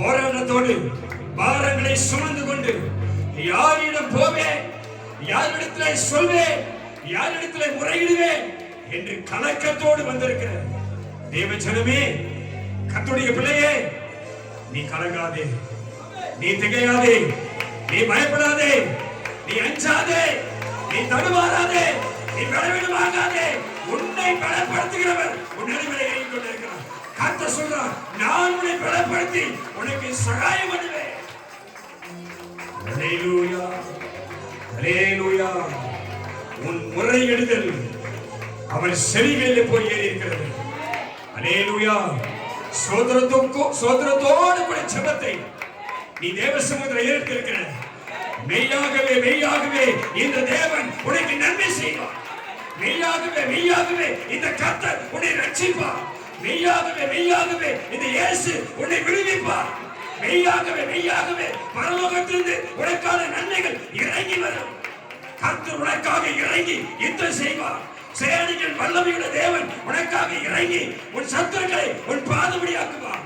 போராட்டத்தோடு பாரங்களை சுமந்து கொண்டு யாரிடம் போவேன் யாரிடத்திலே சொல்வேன் யாரிடத்துல முறையிடுவேன் என்று கலக்கத்தோடு வந்திருக்கிற தேவச்சனமே கத்துடைய பிள்ளையே நீ கலங்காதே நீ திகையாதே நீ பயப்படாதே நீ அஞ்சாதே நீ தடுமாறாதே நீ பலவீனமாகாதே உன்னை பலப்படுத்துகிறவர் உன் நிலைமையை கத்த சொல்றார் நான் உன்னை பலப்படுத்தி உனக்கு சகாயம் பண்ணுவேன். அல்லேலூயா அல்லேலூயா உன் முறையிடுதல் அவன் செவிகளில் போய் ஏறி இருக்கிறது அலேலுயா சோதரத்துக்கு சோதரத்தோடு கூட ஜெபத்தை நீ தேவ சமுதிரம் ஏற்றிருக்கிற. மெய்யாகவே மெய்யாகவே இந்த தேவன் உனக்கு நன்மை செய்வார். மெய்யாகவே மெய்யாகவே இந்த கர்த்தர் உன்னை ரட்சிப்பார். மெய்யாகவே மெய்யாகவே இந்த இயேசு உன்னை விடுவிப்பார். மெய்யாகவே மெய்யாகவே பரலோகத்திலிருந்து உனக்கான நன்மைகள் இறங்கி வரும். கர்த்தர் உனக்காக இறங்கி யுத்தம் செய்வார். சேனைகள் வல்லமையுள்ள தேவன் உனக்காக இறங்கி உன் சத்துருக்களை உன் பாதபடியாக்குவார்.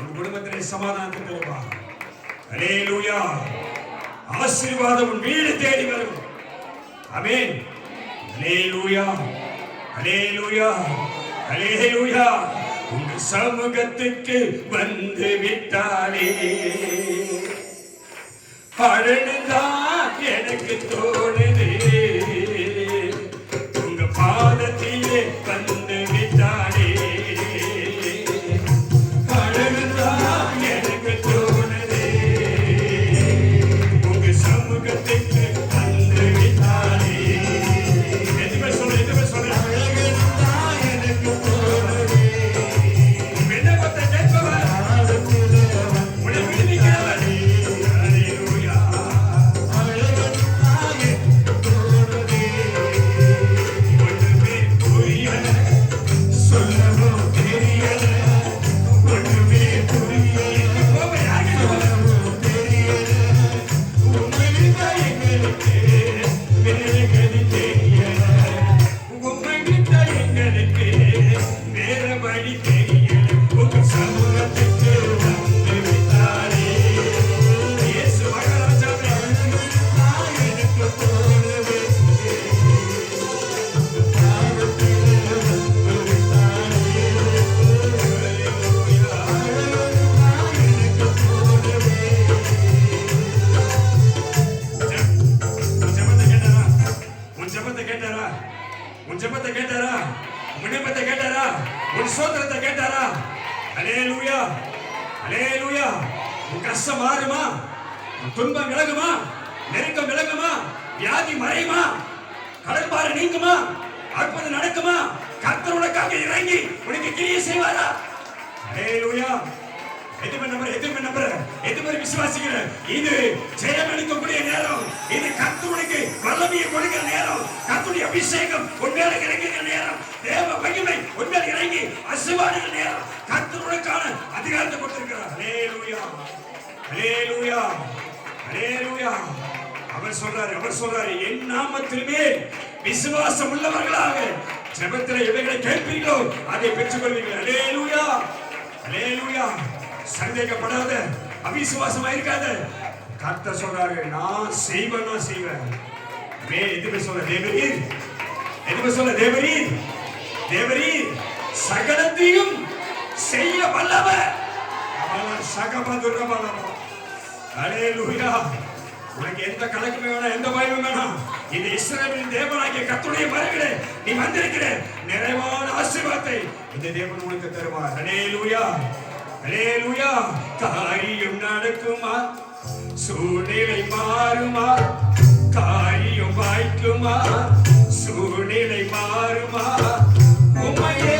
உன் குடும்பத்திலே சமாதானத்தை தருவார் அல்லேலூயா ஆசீர்வாதம் உன் வீடு தேடி வரும். ஆமென் அல்லேலூயா லூயா அல்லேலூயா உங்க சமூகத்துக்கு வந்து விட்டாலே பழனிதான் எனக்கு தோழ. கிரியை செய்வாரா அலேலூயா எதுவுமே நம்பர் எதுவுமே நம்புற எதுவுமே விசுவாசிக்கிற இது ஜெயம் எடுக்கக்கூடிய நேரம். இது கர்த்தருடைய வல்லமையை கொடுக்கிற நேரம். கர்த்தருடைய அபிஷேகம் உண்மையில இறங்குகிற நேரம். தேவ மகிமை உண்மையில இறங்கி அசுவாடுகிற நேரம். கர்த்தருடைக்கான அதிகாரத்தை கொடுத்திருக்கிறார். ஹalleluya. ஹalleluya. ஹalleluya. அவர் சொல்றாரு அவர் சொல்றாரு என் நாமத்திலுமே விசுவாசம் உள்ளவர்களாக ஜெபத்தில் எவைகளை கேட்பீர்களோ அதை பெற்றுக்கொள்வீர்கள். ஹalleluya ஹalleluya சந்தேகப்படாத அவிசுவாசமா இருக்காத கர்த்த சொல்றாரு நான் செய்வேன் நான் செய்வேன். மே எதுவுமே சொல்ல தேவரீர். எதுவுமே சொல்ல தேவரீர். தேவரீர் சகலத்தையும் செய்ய வல்லவர். அவன் சகபதுரபலமா ஹalleluya உனக்கு எந்த கணக்குமே வேணாம் எந்த பயமும் வேணாம். இது இஸ்ரேலின் தேவனாகிய கத்துடைய வருகிற நீ வந்திருக்கிற நிறைவான ஆசீர்வாதத்தை இந்த தேவன் உனக்கு தருவார். ஹலே லூயா ஹலே லூயா காரியம் நடக்குமா? சூழ்நிலை மாறுமா? காரியம் வாய்க்குமா? சூழ்நிலை மாறுமா? உமையே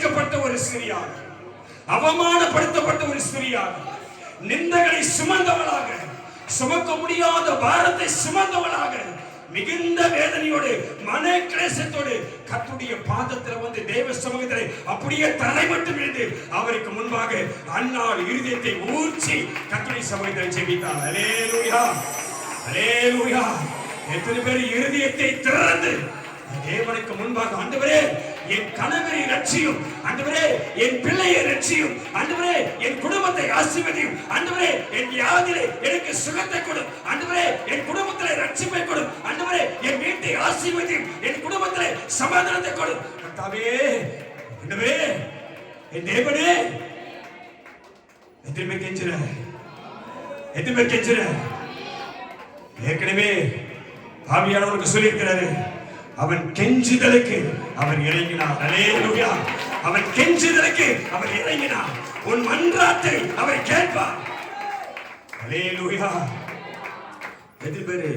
சித்தரிக்கப்பட்ட ஒரு ஸ்திரியாக அவமானப்படுத்தப்பட்ட ஒரு ஸ்திரியாக நிந்தகளை சுமந்தவளாக சுமக்க முடியாத பாரத்தை சுமந்தவளாக மிகுந்த வேதனையோடு மன கிளேசத்தோடு கத்துடைய பாதத்தில் வந்து தேவ சமூகத்தில் அப்படியே தலை மட்டும் இருந்து அவருக்கு முன்பாக அன்னாள் இருதயத்தை ஊற்றி கத்துடைய சமூகத்தில் ஜெபித்தார். அலே லூயா அலே லூயா எத்தனை பேர் இருதயத்தை திறந்து தேவனுக்கு முன்பாக ஆண்டவரே என் கணவரை ரட்சியும். ஆண்டவரே என் பிள்ளையை ரட்சியும். ஆண்டவரே என் குடும்பத்தை ஆசீர்வதியும். ஆண்டவரே என் வியாதியிலே எனக்கு சுகத்தை கொடு. ஆண்டவரே என் குடும்பத்திலே ரட்சிப்பை கொடு. ஆண்டவரே என் வீட்டை ஆசீர்வதியும். என் குடும்பத்திலே சமாதானத்தை கொடு. கர்த்தாவே ஆண்டவரே என் தேவனே எத்தனை பேர் கெஞ்சுற. எத்தனை பேர் கெஞ்சுற. ஏற்கனவே பாவியானவருக்கு சொல்லியிருக்கிறாரு. அவன் கெஞ்சுதலுக்கு அவன் இறங்கினார் அலேலுயா. அவன் கெஞ்சுதலுக்கு அவன் இறங்கினார் உன் மன்றாத்தை அவர் கேட்பார். அலேலுயா. எது பேரு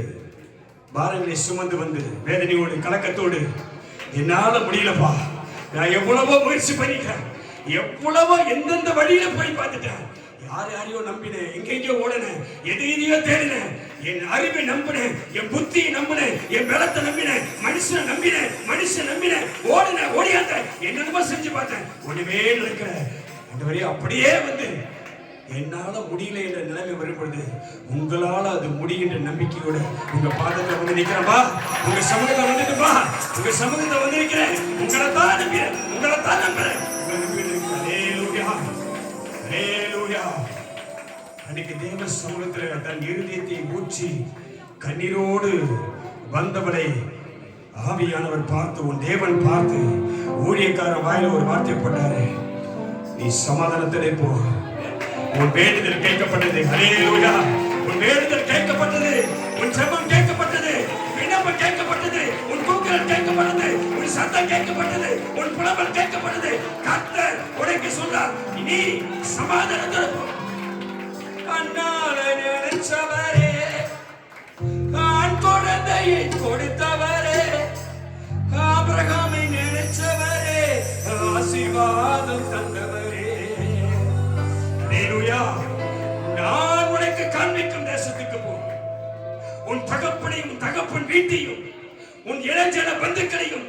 பாரங்களை சுமந்து வந்து வேதனையோடு கலக்கத்தோடு என்னால முடியலப்பா. நான் எவ்வளவோ முயற்சி பண்ணிட்டேன். எவ்வளவோ எந்தெந்த வழியில போய் பார்த்துட்டேன். யார் யாரையோ நம்பினேன். எங்கெங்கயோ ஓடனேன். எது எதையோ தேடினேன். என் அறிவை நம்பினேன் என் புத்தியை நம்பினேன் என் பலத்தை நம்பினேன் மனுஷனை நம்பினேன் மனுஷன் நம்பினேன் ஓடினேன் ஓடியாந்த என்னென்னமோ செஞ்சு பார்த்தேன். ஒண்ணுமே நடக்கிற ஆண்டவரே அப்படியே வந்து என்னால முடியல என்ற நிலைமை வரும் பொழுது உங்களால அது முடியுன்ற நம்பிக்கையோட உங்க பாதத்துல வந்து நிக்கிறேன்பா உங்க சமூகத்தை வந்துட்டுப்பா உங்க சமூகத்தை வந்து நிக்கிறேன். உங்களை தான் நம்புறேன் உங்களை தான் நம்புறேன் உங்களை நம்பிட்டு இருக்கிறேன். அன்னைக்கு தேவ சமூகத்தில் தன் இருதயத்தை ஊற்றி கண்ணீரோடு வந்தவளை ஆவியானவர் பார்த்து உன் தேவன் பார்த்து ஊழியக்காரன் வாயில ஒரு வார்த்தை போட்டாரு. நீ சமாதானத்திலே போ. உன் வேண்டுதல் கேட்கப்பட்டது. ஹalleluya. உன் வேண்டுதல் கேட்கப்பட்டது. உன் ஜெபம் கேட்கப்பட்டது. விண்ணப்பம் கேட்கப்பட்டது. உன் கூக்குரல் கேட்கப்பட்டது. உன் சத்தம் கேட்கப்பட்டது. உன் புலம்பல் கேட்கப்பட்டது. கர்த்தர் உனக்கு சொல்றார். நீ சமாதானத்தோட போ நினைச்சவரே. ஆண் குழந்தையை கொடுத்தவரே. ஆபிரகாமை நினைச்சவரே. ஆசீர்வாதம் தந்தவரே. ஹalleluya. நான் உனக்கு காண்பிக்கும் தேசத்துக்கு போ. உன் தகப்பனையும் தகப்பன் வீட்டையும் உன் இளைஞன பந்துக்களையும்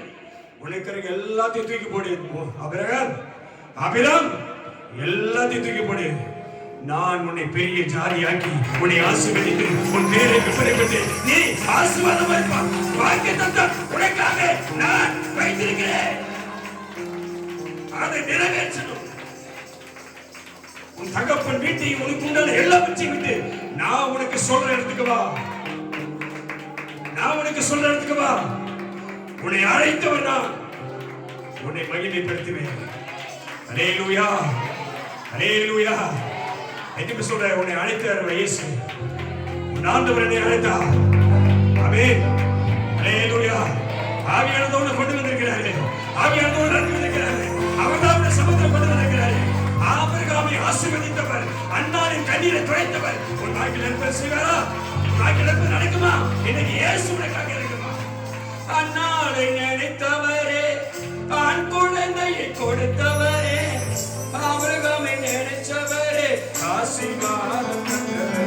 உனக்கு எல்லாத்தையும் தூக்கி போடு. அபிரகாம் அபிராம் எல்லாத்தையும் தூக்கி போடு. நான் உன்னை பெரிய ஜாரியாக்கி உன்னை ஆசீர்வதித்து உன் பேரை பெருக்கட்டு நீ ஆசீர்வாதமா இருப்பா. வாக்கிய தந்தம் உனக்காக நான் வைத்திருக்கிறேன். அதை நிறைவேற்றணும். உன் தகப்பன் வீட்டையும் உனக்கு உண்டான எல்லாவற்றையும் விட்டு நான் உனக்கு சொல்ற இடத்துக்கு வா. நான் உனக்கு சொல்ற இடத்துக்கு வா. உன்னை அழைத்தவன் நான். உன்னை மகிமைப்படுத்துவேன். அலேலூயா அலேலூயா எதுக்கு சொல்ற உன்னை அழைத்தார் இயேசு. உன் ஆண்டவர் என்னை அழைத்தார் ஆமென். அலேலூயா ஆவியானதோடு கொண்டு வந்திருக்கிறாரு ஆவியானதோடு நடந்து வந்திருக்கிறாரு அவர்தான் உன்னை சமுத்திரம் கொண்டு வந்திருக்கிறார்கள். ஆபிரகாமை ஆசீர்வதித்தவர் அண்ணாரின் கண்ணீரை துடைத்தவர். உன் வாழ்க்கையில் இருப்பது செய்வாரா? உன் வாழ்க்கையில் இருப்பது நடக்குமா? இன்னைக்கு இயேசு உனக்காக இருக்குமா? அண்ணாரை நினைத்தவரே ஆண் குழந்தையை கொடுத்தவரே ஆபிரகாமை நினைச்சவரே. ஆசீர்வாதம்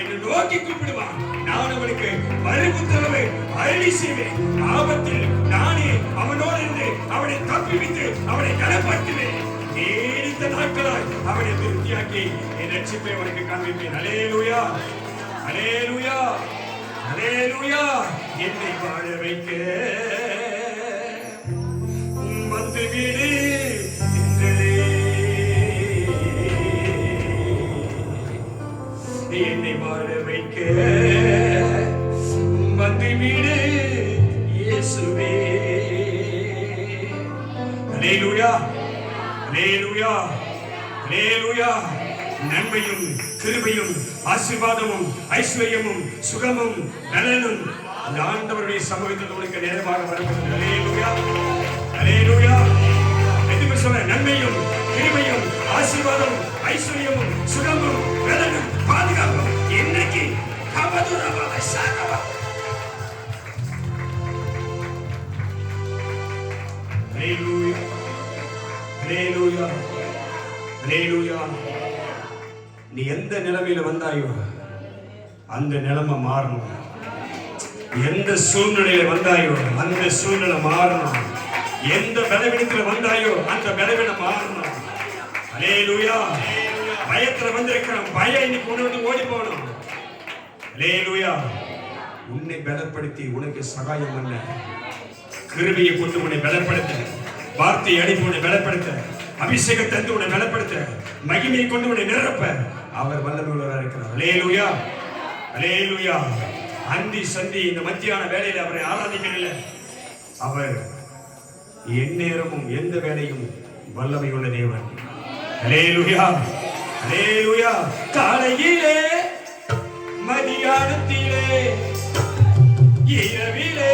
என்னை நோக்கி கூப்பிடுவான். நான் அவனுக்கு மறுபுத்தரவை அருளி செய்வேன். ஆபத்தில் நானே அவனோடு இருந்து அவனை தப்பிவித்து அவனை கனப்படுத்துவேன் நீடித்த நாட்களாய் அவனை திருப்தியாக்கி என் ரட்சிப்பை அவனுக்கு காண்பிப்பேன். அலேலுயா அலே லூயா என்னை வாழ வைக்க. வந்து வீடு அலேலுயா அலேலுயா அலேலுயா. நன்மையும் கிருபையும் ஆசீர்வாதமும் ஐஸ்வர்யமும் சுகமும் நலனும் அந்த ஆண்டவருடைய சமூகத்தில் உங்களுக்கு நேரமாக வருகிறது. Hallelujah hallelujah. எதுவுமே சொல்ல நன்மையும் கிருபையும் ஆசீர்வாதமும் ஐஸ்வர்யமும் சுகமும் நலனும் பாதுகாப்பும் இன்னைக்கு கபதுரமாக சாரவா Hallelujah. நீ எந்த நிலைமையில வந்தாயோ அந்த நிலைமை மாறணும். எந்த சூழ்நிலையில வந்தாயோ அந்த சூழ்நிலை மாறணும். எந்த பலவீனத்துல வந்தாயோ அந்த பலவீனம் மாறணும். அலேலுயா பயத்துல வந்திருக்கிறோம் பயம் இன்னைக்கு கொண்டு வந்து ஓடி போகணும். அலேலுயா உன்னை பலப்படுத்தி உனக்கு சகாயம் பண்ண. கிருபியை கொண்டு உன்னை பலப்படுத்த. வார்த்தையை அனுப்பி உன்னை பலப்படுத்த அபிஷேகம் தந்து உன்னை பலப்படுத்த மகிமையை கொண்டு உன்னை நிரப்ப. அவர் வல்லமையுள்ளவராக இருக்கிறார். அலேலுயா அலேலுயா அந்தி சந்தி இந்த மத்தியான வேலையில அவரை ஆராதிக்கல அவர் எந்நேரமும் எந்த வேலையும் வல்லமை உள்ள தேவன். அலேலுயா அலேலுயா காலையிலே மதியானத்திலே இரவிலே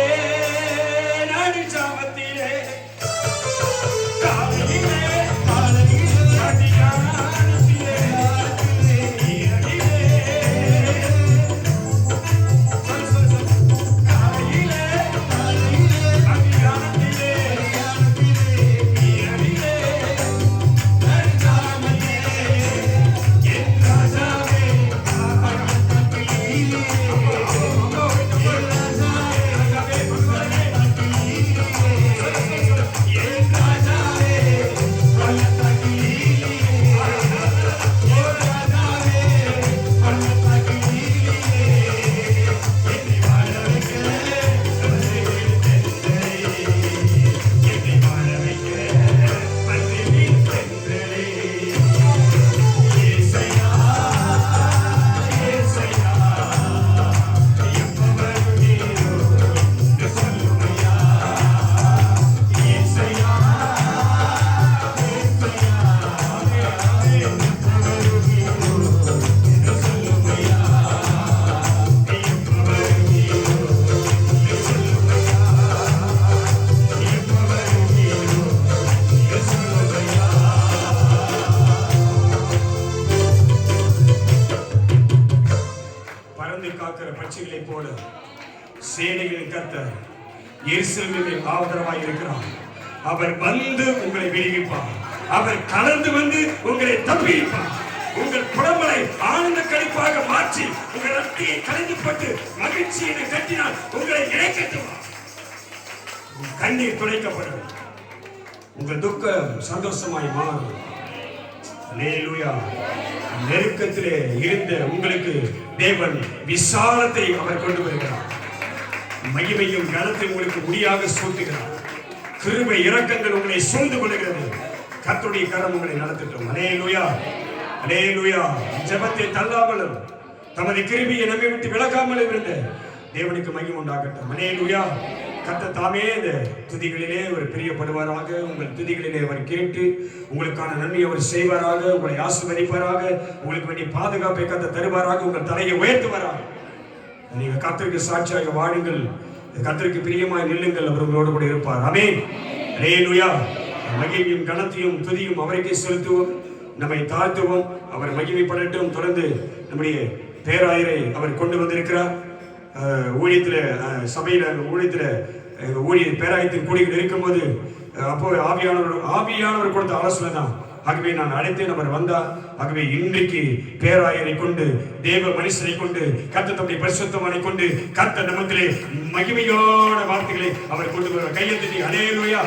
எருசலேமில் ஆதரவாய் இருக்கிறார். அவர் வந்து உங்களை விடுவிப்பார். அவர் கலந்து வந்து உங்களை தப்பிப்பார். உங்கள் புடம்பலை ஆனந்த கழிப்பாக மாற்றி உங்கள் ரத்தியை கலைந்துபட்டு மகிழ்ச்சியை கட்டினால் உங்களை இணைக்கட்டுவார் கண்ணீர் துடைக்கப்படும். உங்கள் துக்கம் சந்தோஷமாய் மாறும். நெருக்கத்திலே இருந்த உங்களுக்கு தேவன் விசாலத்தை அவர் கொண்டு வருகிறார். மகிமையும் கனத்தை உங்களுக்கு முடியாக சூட்டுகிறார். கிருபை இரக்கங்கள் உங்களை சூழ்ந்து கொள்கிறது. கத்துடைய கரம் உங்களை நடத்தட்டும். அனே லுயா ஜபத்தை தள்ளாமலும் தமது கிருபியை நம்மை விட்டு விலகாமலும் இருந்த தேவனுக்கு மகிம் உண்டாகட்டும். அலேலுயா கத்த தாமே இந்த துதிகளிலே ஒரு பிரியப்படுவாராக. உங்கள் துதிகளிலே அவர் கேட்டு உங்களுக்கான நன்மை அவர் செய்வாராக. உங்களை ஆசீர்வதிப்பாராக. உங்களுக்கு வேண்டிய பாதுகாப்பை கத்த தருவாராக. உங்கள் தலையை உயர்த்துவாராக. நீங்க கர்த்தருக்கு சாட்சியாக வாழுங்கள். கர்த்தருக்கு பிரியமாய் நில்லுங்கள். அவர் உங்களோடு கூட இருப்பார். அமேன் அலேலுயா மகிமையும் கனத்தையும் துதியும் அவருக்கே செலுத்துவோம். நம்மை தாழ்த்துவோம். அவர் மகிமைப்படட்டும். தொடர்ந்து நம்முடைய பேராயரை அவர் கொண்டு வந்திருக்கிறார். ஊழியத்தில் சபையில் ஊழியத்தில் ஊழிய பேராயத்தில் கூடிகள் இருக்கும்போது அப்போ ஆவியானவர் ஆவியானவர் கொடுத்த ஆலோசனை தான் ஆகவே நான் அழைத்தேன் அவர் வந்தார். ஆகவே இன்றைக்கு பேராயரை கொண்டு தேவ மனுஷனை கொண்டு கத்த தம்முடைய பரிசுத்தமானை கொண்டு கத்த நமத்திலே மகிமையான வார்த்தைகளை அவர் கொண்டு வருவார் கையெழுத்தி அலேலுயா